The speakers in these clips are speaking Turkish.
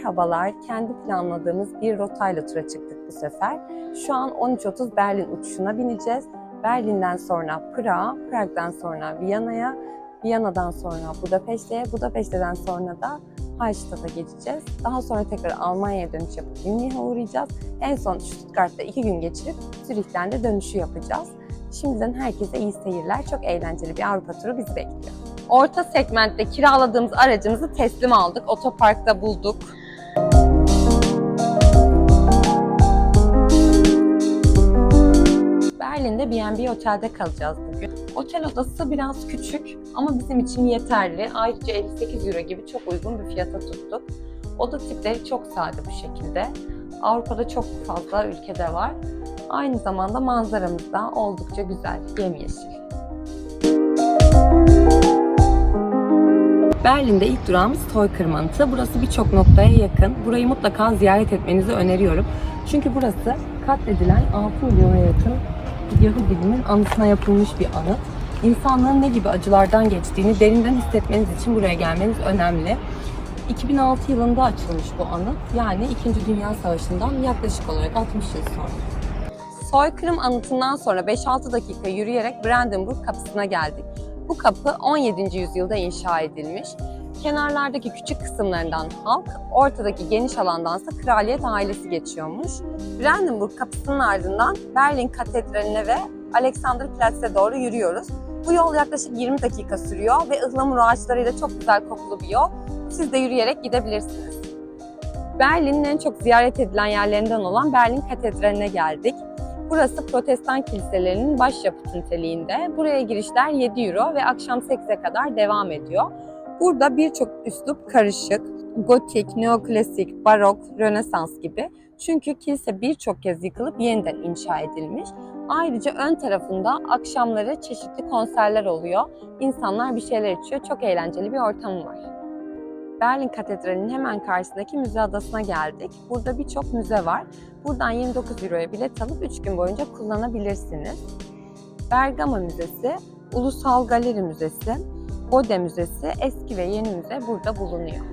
Merhabalar, kendi planladığımız bir rotayla tura çıktık bu sefer. Şu an 13.30 Berlin uçuşuna bineceğiz. Berlin'den sonra Prag'a, Prag'dan sonra Viyana'ya, Viyana'dan sonra Budapeşte'ye, Budapeşte'den sonra da Hallstatt'a geçeceğiz. Daha sonra tekrar Almanya'ya dönüş yapıp Münih'e uğrayacağız. En son Stuttgart'ta iki gün geçirip Zürih'ten de dönüşü yapacağız. Şimdiden herkese iyi seyirler. Çok eğlenceli bir Avrupa turu bizi bekliyor. Orta segmentte kiraladığımız aracımızı teslim aldık. Otoparkta bulduk. Berlin'de B&B otelde kalacağız bugün. Otel odası biraz küçük ama bizim için yeterli. Ayrıca 58 euro gibi çok uygun bir fiyata tuttuk. Oda tipleri çok sade bu şekilde. Avrupa'da çok fazla ülkede var. Aynı zamanda manzaramız da oldukça güzel, yemyeşil. Berlin'de ilk durağımız Toykırmantı. Burası birçok noktaya yakın. Burayı mutlaka ziyaret etmenizi öneriyorum. Çünkü burası katledilen 6 milyona yakın Yahudinin anısına yapılmış bir anıt. İnsanlığın ne gibi acılardan geçtiğini derinden hissetmeniz için buraya gelmeniz önemli. 2006 yılında açılmış bu anıt. Yani 2. Dünya Savaşı'ndan yaklaşık olarak 60 yıl sonra. Soykırım anıtından sonra 5-6 dakika yürüyerek Brandenburg kapısına geldik. Bu kapı 17. yüzyılda inşa edilmiş. Kenarlardaki küçük kısımlarından halk, ortadaki geniş alandansa kraliyet ailesi geçiyormuş. Brandenburg kapısının ardından Berlin Katedrali'ne ve Alexanderplatz'e doğru yürüyoruz. Bu yol yaklaşık 20 dakika sürüyor ve ıhlamur ağaçlarıyla çok güzel kokulu bir yol. Siz de yürüyerek gidebilirsiniz. Berlin'in en çok ziyaret edilen yerlerinden olan Berlin Katedrali'ne geldik. Burası protestan kiliselerinin başyapıt niteliğinde. Buraya girişler 7 euro ve akşam 8'e kadar devam ediyor. Burada birçok üslup karışık. Gotik, neoklasik, barok, rönesans gibi. Çünkü kilise birçok kez yıkılıp yeniden inşa edilmiş. Ayrıca ön tarafında akşamları çeşitli konserler oluyor. İnsanlar bir şeyler içiyor. Çok eğlenceli bir ortamı var. Berlin Katedrali'nin hemen karşısındaki müze adasına geldik. Burada birçok müze var. Buradan 29 euroya bilet alıp 3 gün boyunca kullanabilirsiniz. Bergama Müzesi, Ulusal Galeri Müzesi, Bode Müzesi, eski ve yeni müze burada bulunuyor.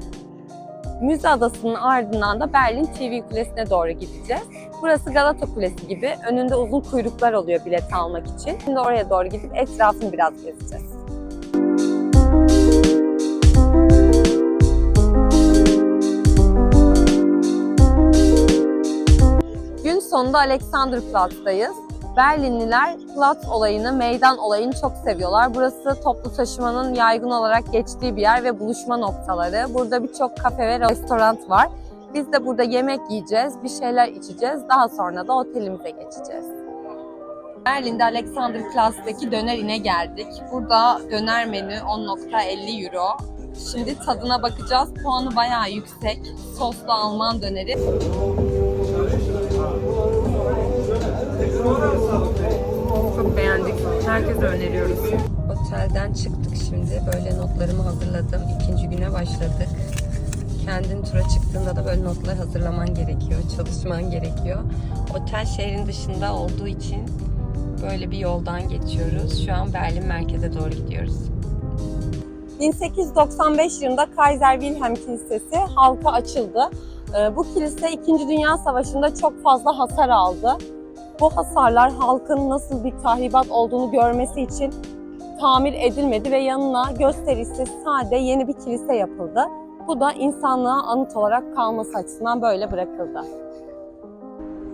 Müze adasının ardından da Berlin TV Kulesi'ne doğru gideceğiz. Burası Galata Kulesi gibi. Önünde uzun kuyruklar oluyor bilet almak için. Şimdi oraya doğru gidip etrafını biraz gezeceğiz. Gün sonunda Alexanderplatz'tayız. Berlinliler Platz olayını, meydan olayını çok seviyorlar. Burası toplu taşımanın yaygın olarak geçtiği bir yer ve buluşma noktaları. Burada birçok kafe ve restoran var. Biz de burada yemek yiyeceğiz, bir şeyler içeceğiz. Daha sonra da otelimize geçeceğiz. Berlin'de Alexanderplatz'taki döner ine geldik. Burada döner menü 10.50 euro. Şimdi tadına bakacağız. Puanı bayağı yüksek. Soslu Alman döneri. Çok beğendik. Herkese öneriyoruz. Otelden çıktık şimdi. Böyle notlarımı hazırladım. İkinci güne başladık. Kendin tura çıktığında da böyle notlar hazırlaman gerekiyor. Çalışman gerekiyor. Otel şehrin dışında olduğu için böyle bir yoldan geçiyoruz. Şu an Berlin merkeze doğru gidiyoruz. 1895 yılında Kaiser Wilhelm Kilisesi halka açıldı. Ee, Bu kilise 2. Dünya Savaşı'nda çok fazla hasar aldı. Bu hasarlar halkın nasıl bir tahribat olduğunu görmesi için tamir edilmedi ve yanına gösterisi sade yeni bir kilise yapıldı. Bu da insanlığa anıt olarak kalması açısından böyle bırakıldı.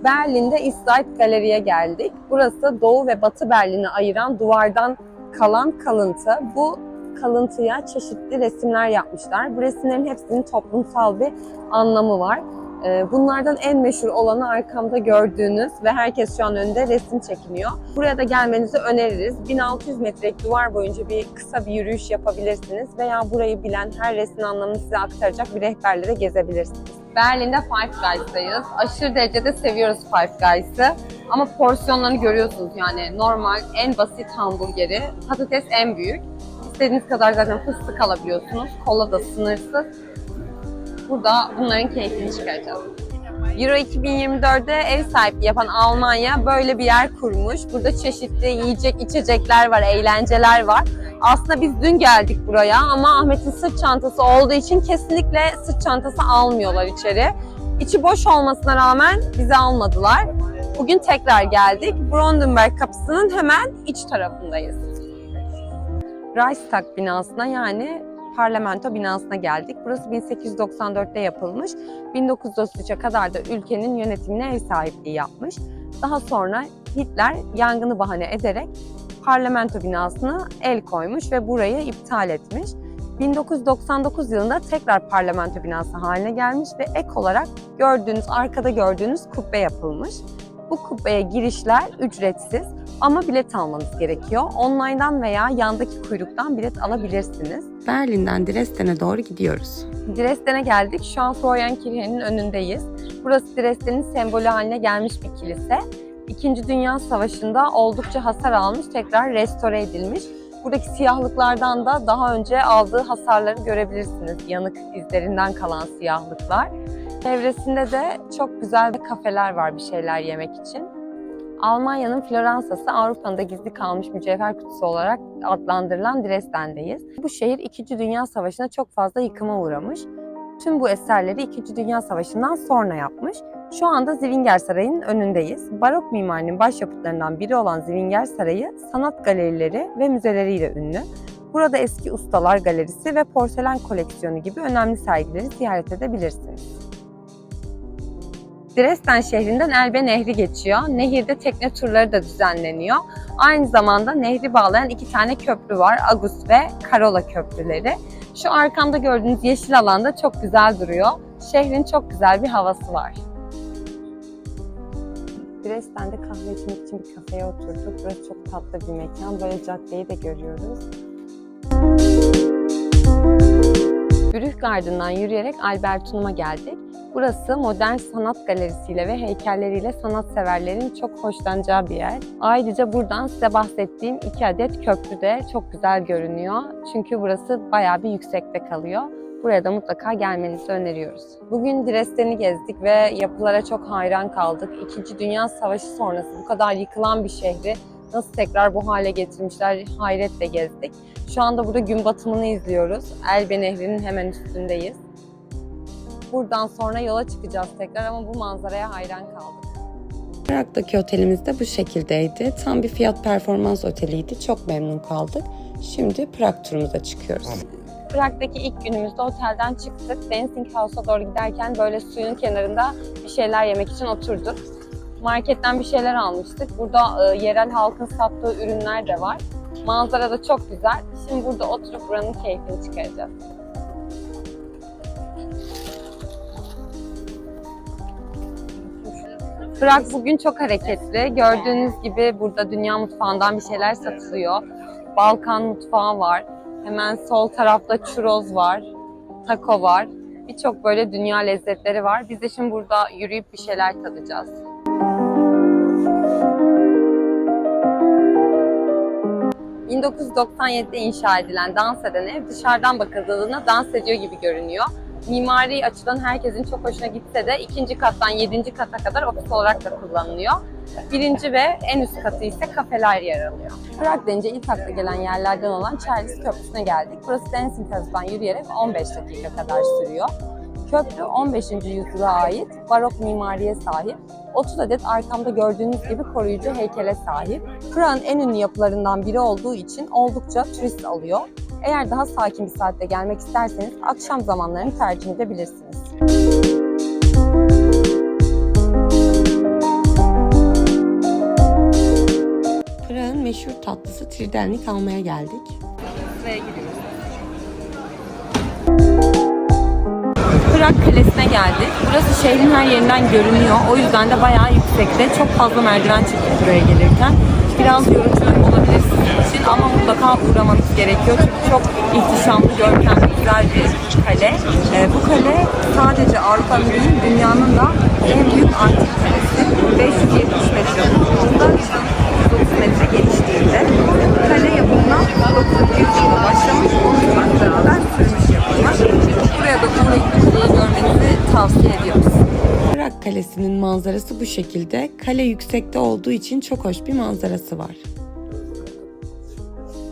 Berlin'de East Side Galeri'ye geldik. Burası Doğu ve Batı Berlin'i ayıran duvardan kalan kalıntı. Bu kalıntıya çeşitli resimler yapmışlar. Bu resimlerin hepsinin toplumsal bir anlamı var. Ee, Bunlardan en meşhur olanı arkamda gördüğünüz ve herkes şu an önünde resim çekiniyor. Buraya da gelmenizi öneririz. 1600 metrelik duvar boyunca bir kısa bir yürüyüş yapabilirsiniz veya burayı bilen her resmin anlamını size aktaracak bir rehberle de gezebilirsiniz. Berlin'de Five Guys'dayız. Aşırı derecede seviyoruz Five Guys'ı. Ama porsiyonlarını görüyorsunuz yani normal en basit hamburgeri, patates en büyük. İstediğiniz kadar zaten fıstık alabiliyorsunuz. Kola da sınırsız. Burada bunların keyfini çıkaracağız. Euro 2024'de ev sahipliği yapan Almanya böyle bir yer kurmuş. Burada çeşitli yiyecek, içecekler var, eğlenceler var. Aslında biz dün geldik buraya ama Ahmet'in sırt çantası olduğu için kesinlikle sırt çantası almıyorlar içeri. İçi boş olmasına rağmen bizi almadılar. Bugün tekrar geldik. Brandenburg kapısının hemen iç tarafındayız. Reichstag binasına yani parlamento binasına geldik. Burası 1894'te yapılmış. 1933'e kadar da ülkenin yönetimine ev sahipliği yapmış. Daha sonra Hitler yangını bahane ederek parlamento binasına el koymuş ve burayı iptal etmiş. 1999 yılında tekrar parlamento binası haline gelmiş ve ek olarak gördüğünüz, arkada gördüğünüz kubbe yapılmış. Bu kubbeye girişler ücretsiz ama bilet almanız gerekiyor. Online'dan veya yandaki kuyruktan bilet alabilirsiniz. Berlin'den Dresden'e doğru gidiyoruz. Dresden'e geldik. Şu an Florian Kirche'nin önündeyiz. Burası Dresden'in sembolü haline gelmiş bir kilise. İkinci Dünya Savaşı'nda oldukça hasar almış, tekrar restore edilmiş. Buradaki siyahlıklardan da daha önce aldığı hasarları görebilirsiniz. Yanık izlerinden kalan siyahlıklar. Çevresinde de çok güzel kafeler var bir şeyler yemek için. Almanya'nın Floransa'sı Avrupa'nın da gizli kalmış mücevher kutusu olarak adlandırılan Dresden'deyiz. Bu şehir 2. Dünya Savaşı'nda çok fazla yıkıma uğramış. Tüm bu eserleri 2. Dünya Savaşı'ndan sonra yapmış. Şu anda Zwinger Sarayı'nın önündeyiz. Barok mimarinin başyapıtlarından biri olan Zwinger Sarayı sanat galerileri ve müzeleriyle ünlü. Burada eski ustalar galerisi ve porselen koleksiyonu gibi önemli sergileri ziyaret edebilirsiniz. Dresden şehrinden Elbe Nehri geçiyor. Nehirde tekne turları da düzenleniyor. Aynı zamanda nehri bağlayan iki tane köprü var. Agus ve Karola köprüleri. Şu arkamda gördüğünüz yeşil alanda çok güzel duruyor. Şehrin çok güzel bir havası var. Dresden'de kahve içmek için bir kafeye oturduk. Burası çok tatlı bir mekan. Böyle caddeyi de görüyoruz. Brüchgarten'dan yürüyerek Albertunum'a geldik. Burası modern sanat galerisiyle ve heykelleriyle sanatseverlerin çok hoşlanacağı bir yer. Ayrıca buradan size bahsettiğim iki adet köprü de çok güzel görünüyor. Çünkü burası bayağı bir yüksekte kalıyor. Buraya da mutlaka gelmenizi öneriyoruz. Bugün Dresden'i gezdik ve yapılara çok hayran kaldık. İkinci Dünya Savaşı sonrası bu kadar yıkılan bir şehri nasıl tekrar bu hale getirmişler hayretle gezdik. Şu anda burada gün batımını izliyoruz. Elbe Nehri'nin hemen üstündeyiz. Buradan sonra yola çıkacağız tekrar ama bu manzaraya hayran kaldık. Prag'daki otelimiz de bu şekildeydi. Tam bir fiyat performans oteliydi. Çok memnun kaldık. Şimdi Prag turumuza çıkıyoruz. Prag'daki ilk günümüzde otelden çıktık. Dancing House'a doğru giderken böyle suyun kenarında bir şeyler yemek için oturduk. Marketten bir şeyler almıştık. Burada e, yerel halkın sattığı ürünler de var. Manzara da çok güzel. Şimdi burada oturup buranın keyfini çıkaracağız. Prag bugün çok hareketli. Gördüğünüz gibi burada dünya mutfağından bir şeyler satılıyor. Balkan mutfağı var. Hemen sol tarafta churros var. Taco var. Birçok böyle dünya lezzetleri var. Biz de şimdi burada yürüyüp bir şeyler tadacağız. ...1997'de inşa edilen dans eden ev dışarıdan bakıldığında dans ediyor gibi görünüyor. Mimari açıdan herkesin çok hoşuna gitse de ikinci kattan yedinci kata kadar ofis olarak da kullanılıyor. Birinci ve en üst katı ise kafeler yer alıyor. Prag deyince ilk akla gelen yerlerden olan Charles Köprüsü'ne geldik. Burası Dancing House'dan yürüyerek 15 dakika kadar sürüyor. Köprü 15. yüzyıla ait barok mimariye sahip. 30 adet arkamda gördüğünüz gibi koruyucu heykele sahip. Prag'ın en ünlü yapılarından biri olduğu için oldukça turist alıyor. Eğer daha sakin bir saatte gelmek isterseniz akşam zamanlarını tercih edebilirsiniz. Prag'ın meşhur tatlısı Tridelnik almaya geldik. Sıraya giriyoruz. Prag Kalesi'ne geldik. Burası şehrin her yerinden görünüyor. O yüzden de bayağı yüksekte. Çok fazla merdiven çıktık buraya gelirken. Biraz yorucu olabilir sizin için ama mutlaka uğramanız gerekiyor. Çünkü çok ihtişamlı, görkemli, güzel bir kale. Ee, bu kale sadece Avrupa'nın değil, dünyanın da en büyük antik kalesi. 570 metre uzunluğunda, 30 metre genişliğinde. Kale yapımına 9. yüzyılda başlamış, onunla beraber sürmüş görmenizi tavsiye ediyoruz. Prag Kalesi manzarası bu şekilde. Kale yüksekte olduğu için çok hoş bir manzarası var.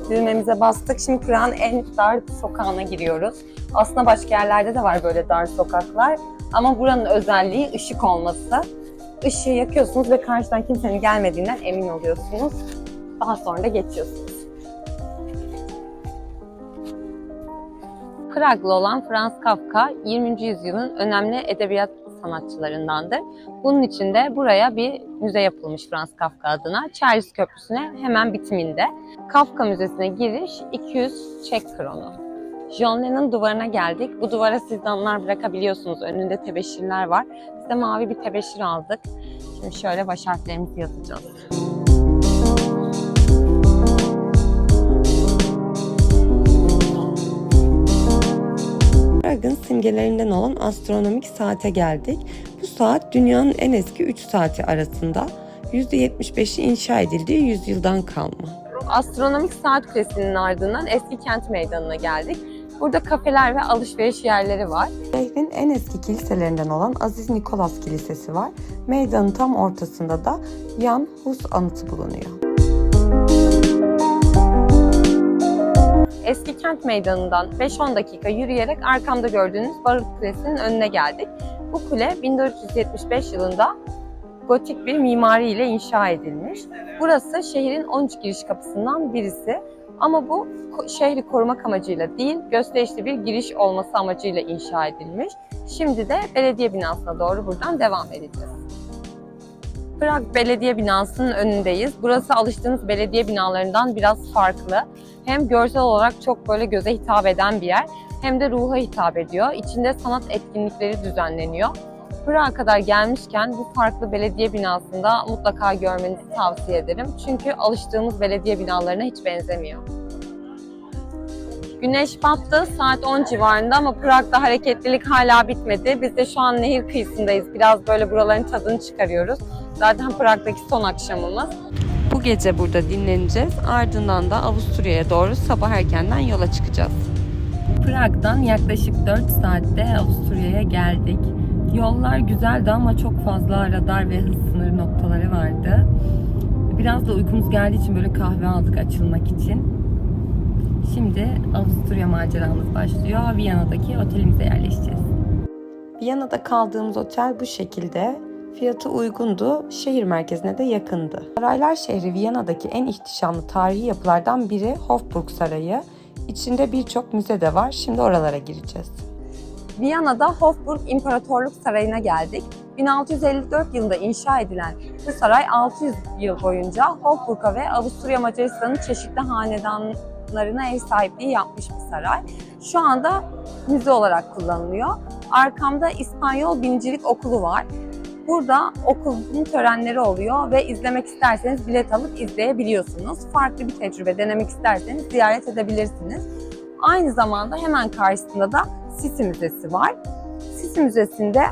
Düğmemize bastık. Şimdi Prag'ın en dar sokağına giriyoruz. Aslında başka yerlerde de var böyle dar sokaklar. Ama buranın özelliği ışık olması. Işığı yakıyorsunuz ve karşıdan kimsenin gelmediğinden emin oluyorsunuz. Daha sonra da geçiyorsunuz. Praglı olan Franz Kafka 20. yüzyılın önemli edebiyat sanatçılarındandır. Bunun için de buraya bir müze yapılmış Franz Kafka adına. Charles Köprüsü'ne hemen bitiminde. Kafka Müzesi'ne giriş 200 Çek kronu. John Lennon duvarına geldik. Bu duvara siz damlar bırakabiliyorsunuz. Önünde tebeşirler var. Biz de mavi bir tebeşir aldık. Şimdi şöyle baş harflerimizi yazacağız. Prag'ın simgelerinden olan astronomik saate geldik. Bu saat dünyanın en eski 3 saati arasında. %75'i inşa edildiği yüzyıldan kalma. Astronomik saat kulesinin ardından eski kent meydanına geldik. Burada kafeler ve alışveriş yerleri var. Şehrin en eski kiliselerinden olan Aziz Nikolas Kilisesi var. Meydanın tam ortasında da Jan Hus anıtı bulunuyor. Kent meydanından 5-10 dakika yürüyerek arkamda gördüğünüz Barut Kulesi'nin önüne geldik. Bu kule 1475 yılında gotik bir mimari ile inşa edilmiş. Burası şehrin 13 giriş kapısından birisi. Ama bu şehri korumak amacıyla değil, gösterişli bir giriş olması amacıyla inşa edilmiş. Şimdi de belediye binasına doğru buradan devam edeceğiz. Prag Belediye Binası'nın önündeyiz. Burası alıştığınız belediye binalarından biraz farklı. Hem görsel olarak çok böyle göze hitap eden bir yer hem de ruha hitap ediyor. İçinde sanat etkinlikleri düzenleniyor. Prag'a kadar gelmişken bu farklı belediye binasında mutlaka görmenizi tavsiye ederim. Çünkü alıştığımız belediye binalarına hiç benzemiyor. Güneş battı saat 10 civarında ama Prag'da hareketlilik hala bitmedi. Biz de şu an nehir kıyısındayız. Biraz böyle buraların tadını çıkarıyoruz. Zaten Prag'daki son akşamımız. Bu gece burada dinleneceğiz. Ardından da Avusturya'ya doğru sabah erkenden yola çıkacağız. Prag'dan yaklaşık 4 saatte Avusturya'ya geldik. Yollar güzeldi ama çok fazla radar ve hız sınır noktaları vardı. Biraz da uykumuz geldiği için böyle kahve aldık açılmak için. Şimdi Avusturya maceramız başlıyor. Viyana'daki otelimize yerleşeceğiz. Viyana'da kaldığımız otel bu şekilde. Fiyatı uygundu, şehir merkezine de yakındı. Saraylar şehri Viyana'daki en ihtişamlı tarihi yapılardan biri Hofburg Sarayı. İçinde birçok müze de var. Şimdi oralara gireceğiz. Viyana'da Hofburg İmparatorluk Sarayı'na geldik. 1654 yılında inşa edilen bu saray 600 yıl boyunca Hofburg'a ve Avusturya Macaristan'ın çeşitli hanedanlarına ev sahipliği yapmış bir saray. Şu anda müze olarak kullanılıyor. Arkamda İspanyol Binicilik Okulu var. Burada okulun törenleri oluyor ve izlemek isterseniz bilet alıp izleyebiliyorsunuz. Farklı bir tecrübe denemek isterseniz ziyaret edebilirsiniz. Aynı zamanda hemen karşısında da Sisi Müzesi var. Sisi Müzesi'nde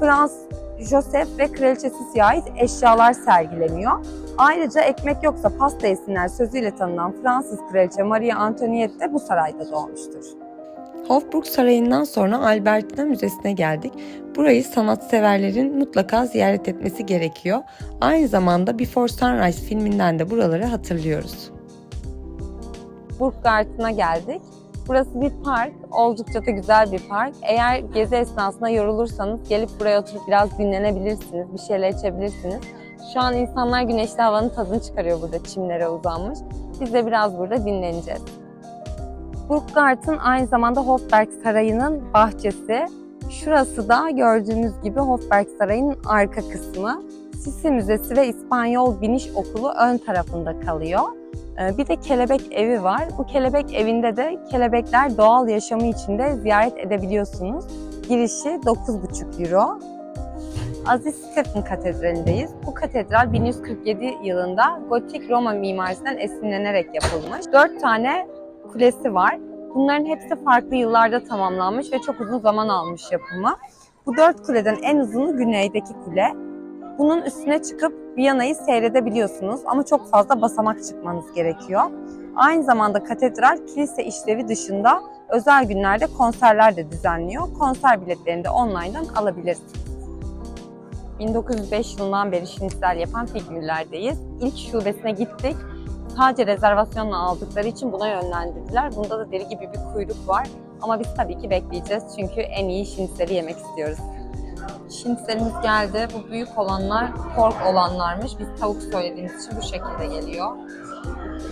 Frans Joseph ve Kraliçe Sisi'ye ait eşyalar sergileniyor. Ayrıca ekmek yoksa pasta yesinler sözüyle tanınan Fransız Kraliçe Marie Antoinette de bu sarayda doğmuştur. Hofburg Sarayı'ndan sonra Albertina Müzesi'ne geldik. Burayı sanatseverlerin mutlaka ziyaret etmesi gerekiyor. Aynı zamanda Before Sunrise filminden de buraları hatırlıyoruz. Burggarten'a geldik. Burası bir park, oldukça da güzel bir park. Eğer gezi esnasında yorulursanız gelip buraya oturup biraz dinlenebilirsiniz, bir şeyler içebilirsiniz. Şu an insanlar güneşli havanın tadını çıkarıyor burada çimlere uzanmış. Biz de biraz burada dinleneceğiz. Burggarten aynı zamanda Hofberg Sarayı'nın bahçesi. Şurası da gördüğünüz gibi Hofberg Sarayı'nın arka kısmı. Sisi Müzesi ve İspanyol Biniş Okulu ön tarafında kalıyor. Ee, Bir de kelebek evi var. Bu kelebek evinde de kelebekler doğal yaşamı içinde ziyaret edebiliyorsunuz. Girişi 9,5 euro. Aziz Stephen Katedrali'ndeyiz. Bu katedral 1147 yılında Gotik Roma mimarisinden esinlenerek yapılmış. 4 tane kulesi var. Bunların hepsi farklı yıllarda tamamlanmış ve çok uzun zaman almış yapımı. Bu dört kuleden en uzunu güneydeki kule. Bunun üstüne çıkıp Viyana'yı seyredebiliyorsunuz ama çok fazla basamak çıkmanız gerekiyor. Aynı zamanda katedral kilise işlevi dışında özel günlerde konserler de düzenliyor. Konser biletlerini de online'dan alabilirsiniz. 1905 yılından beri şinitsel yapan Figmüller'deyiz. İlk şubesine gittik. Sadece rezervasyonla aldıkları için buna yönlendirdiler. Bunda da deri gibi bir kuyruk var. Ama biz tabii ki bekleyeceğiz çünkü en iyi şinitseli yemek istiyoruz. Şinitselimiz geldi. Bu büyük olanlar pork olanlarmış. Biz tavuk söylediğimiz için bu şekilde geliyor.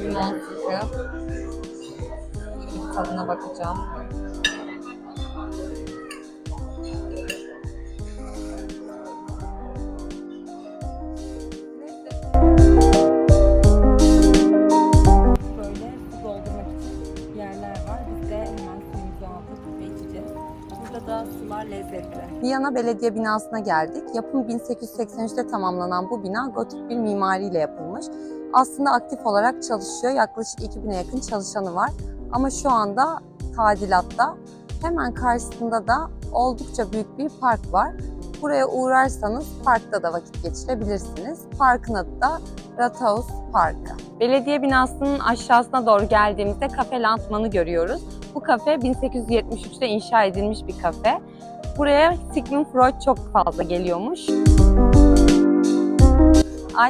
Limon sıkı. Tadına bakacağım. Burada da sular lezzetli. Viyana Belediye binasına geldik. Yapım 1883'te tamamlanan bu bina gotik bir mimariyle yapılmış. Aslında aktif olarak çalışıyor. Yaklaşık 2000'e yakın çalışanı var. Ama şu anda tadilatta. Hemen karşısında da oldukça büyük bir park var. Buraya uğrarsanız parkta da vakit geçirebilirsiniz. Parkın adı da Rathaus Parkı. Belediye binasının aşağısına doğru geldiğimizde kafe Lantman'ı görüyoruz. Bu kafe 1873'te inşa edilmiş bir kafe. Buraya Sigmund Freud çok fazla geliyormuş.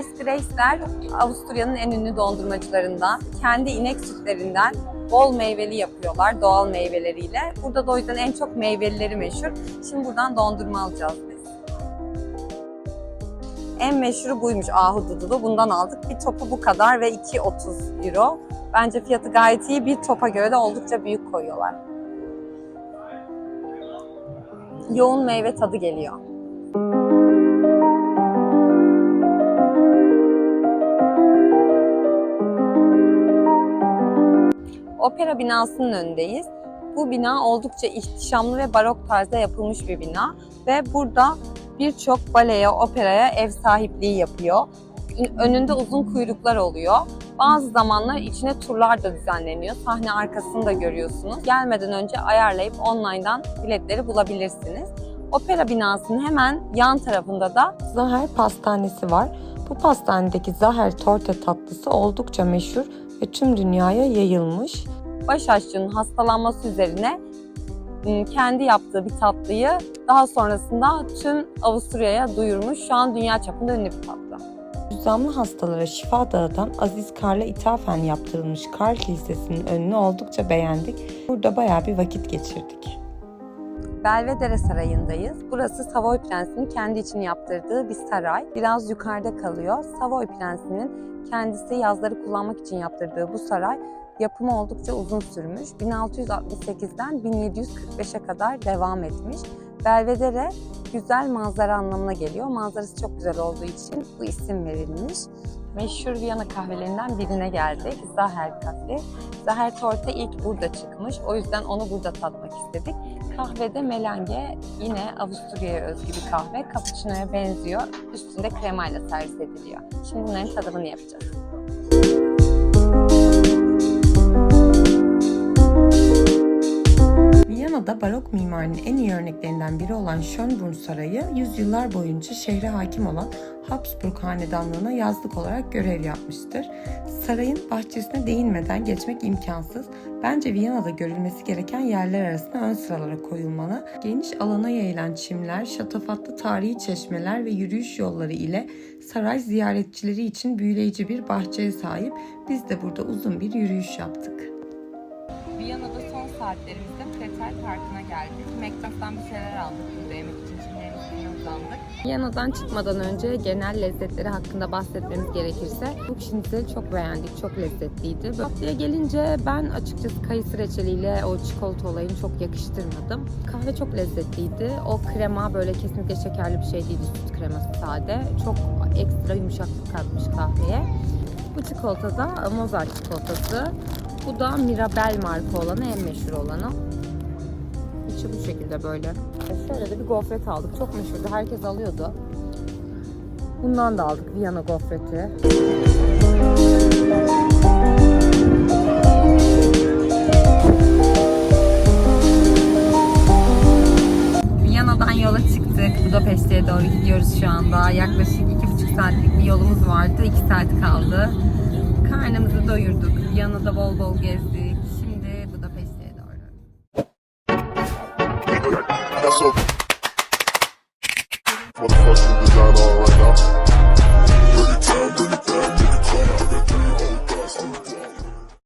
Ice Grace'ler Avusturya'nın en ünlü dondurmacılarından. Kendi inek sütlerinden bol meyveli yapıyorlar doğal meyveleriyle. Burada da o yüzden en çok meyvelileri meşhur. Şimdi buradan dondurma alacağız. En meşhuru buymuş ahududulu. Bundan aldık. Bir topu bu kadar ve 2.30 euro. Bence fiyatı gayet iyi. Bir topa göre de oldukça büyük koyuyorlar. Yoğun meyve tadı geliyor. Opera binasının önündeyiz. Bu bina oldukça ihtişamlı ve barok tarzda yapılmış bir bina ve burada birçok baleye, operaya ev sahipliği yapıyor. Önünde uzun kuyruklar oluyor. Bazı zamanlar içine turlar da düzenleniyor. Sahne arkasını da görüyorsunuz. Gelmeden önce ayarlayıp online'dan biletleri bulabilirsiniz. Opera binasının hemen yan tarafında da Zahar Pastanesi var. Bu pastanedeki Zahar torte tatlısı oldukça meşhur ve tüm dünyaya yayılmış. Baş aşçının hastalanması üzerine kendi yaptığı bir tatlıyı daha sonrasında tüm Avusturya'ya duyurmuş. Şu an dünya çapında ünlü bir tatlı. Düzenli hastalara şifa dağıtan Aziz Karl'a ithafen yaptırılmış Karl Kilisesi'nin önünü oldukça beğendik. Burada bayağı bir vakit geçirdik. Belvedere Sarayı'ndayız. Burası Savoy Prensi'nin kendi için yaptırdığı bir saray. Biraz yukarıda kalıyor. Savoy Prensi'nin kendisi yazları kullanmak için yaptırdığı bu saray yapımı oldukça uzun sürmüş. 1668'den 1745'e kadar devam etmiş. Belvedere güzel manzara anlamına geliyor. Manzarası çok güzel olduğu için bu isim verilmiş. Meşhur Viyana kahvelerinden birine geldik. Zahar Kafe. Zahar Torte ilk burada çıkmış. O yüzden onu burada tatmak istedik. Kahvede melenge yine Avusturya'ya özgü bir kahve. Cappuccino'ya benziyor. Üstünde kremayla servis ediliyor. Şimdi bunların tadımını yapacağız. Viyana'da barok mimarinin en iyi örneklerinden biri olan Schönbrunn Sarayı, yüzyıllar boyunca şehre hakim olan Habsburg Hanedanlığı'na yazlık olarak görev yapmıştır. Sarayın bahçesine değinmeden geçmek imkansız. Bence Viyana'da görülmesi gereken yerler arasında ön sıralara koyulmalı. Geniş alana yayılan çimler, şatafatlı tarihi çeşmeler ve yürüyüş yolları ile saray ziyaretçileri için büyüleyici bir bahçeye sahip. Biz de burada uzun bir yürüyüş yaptık. Viyana'da son saatlerimizde Pretel Parkı'na geldik. McDonald's'tan bir şeyler aldık burada yemek için. Henüz uzandık. Viyana'dan çıkmadan önce genel lezzetleri hakkında bahsetmemiz gerekirse bu şiniteli çok beğendik. Çok lezzetliydi. Tatlıya gelince ben açıkçası kayısı reçeliyle o çikolata olayını çok yakıştırmadım. Kahve çok lezzetliydi. O krema böyle kesinlikle şekerli bir şey değildi. Süt kreması sade. Çok ekstra yumuşaklık katmış kahveye. Bu çikolata da Mozart çikolatası. Bu da Mirabel marka olanı, en meşhur olanı. İçi bu şekilde böyle. Şöyle de bir gofret aldık. Çok meşhurdu. Herkes alıyordu. Bundan da aldık Viyana gofreti. Viyana'dan yola çıktık. Budapeşte'ye doğru gidiyoruz şu anda. Yaklaşık iki buçuk saatlik bir yolumuz vardı. İki saat kaldı. Karnımızı doyurduk. Viyana'da bol bol gezdik.